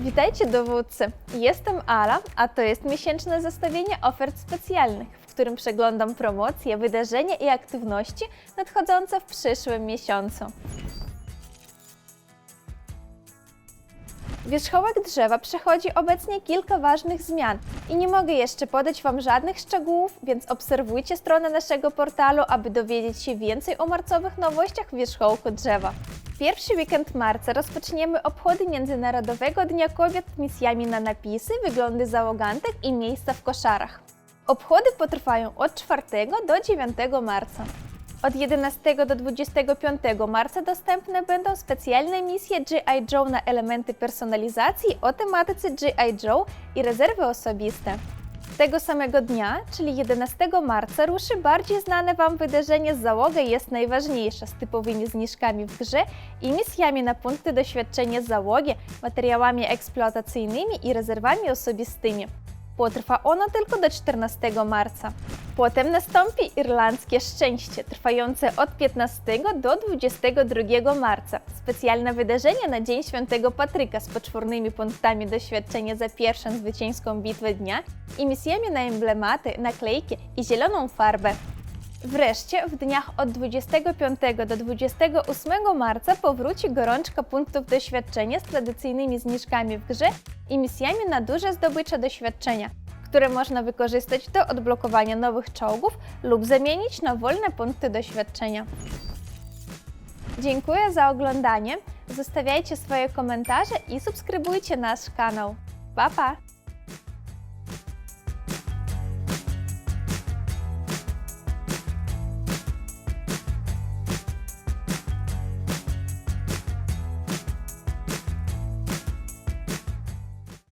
Witajcie dowódcy! Jestem Ala, a to jest miesięczne zestawienie ofert specjalnych, w którym przeglądam promocje, wydarzenia i aktywności nadchodzące w przyszłym miesiącu. Wierzchołek drzewa przechodzi obecnie kilka ważnych zmian i nie mogę jeszcze podać Wam żadnych szczegółów, więc obserwujcie stronę naszego portalu, aby dowiedzieć się więcej o marcowych nowościach wierzchołku drzewa. Pierwszy weekend marca rozpoczniemy obchody Międzynarodowego Dnia Kobiet misjami na napisy, wyglądy załogantek i miejsca w koszarach. Obchody potrwają od 4 do 9 marca. Od 11 do 25 marca dostępne będą specjalne misje G.I. Joe na elementy personalizacji o tematyce G.I. Joe i rezerwy osobiste. Tego samego dnia, czyli 11 marca, ruszy bardziej znane Wam wydarzenie Załoga jest najważniejsza z typowymi zniżkami w grze i misjami na punkty doświadczenia załogi, materiałami eksploatacyjnymi i rezerwami osobistymi. Potrwa ono tylko do 14 marca. Potem nastąpi Irlandzkie Szczęście, trwające od 15 do 22 marca. Specjalne wydarzenie na Dzień Świętego Patryka z poczwórnymi punktami doświadczenia za pierwszą zwycięską bitwę dnia i misjami na emblematy, naklejki i zieloną farbę. Wreszcie w dniach od 25 do 28 marca powróci gorączka punktów doświadczenia z tradycyjnymi zniżkami w grze i misjami na duże zdobycze doświadczenia, które można wykorzystać do odblokowania nowych czołgów lub zamienić na wolne punkty doświadczenia. Dziękuję za oglądanie. Zostawiajcie swoje komentarze i subskrybujcie nasz kanał. Pa pa!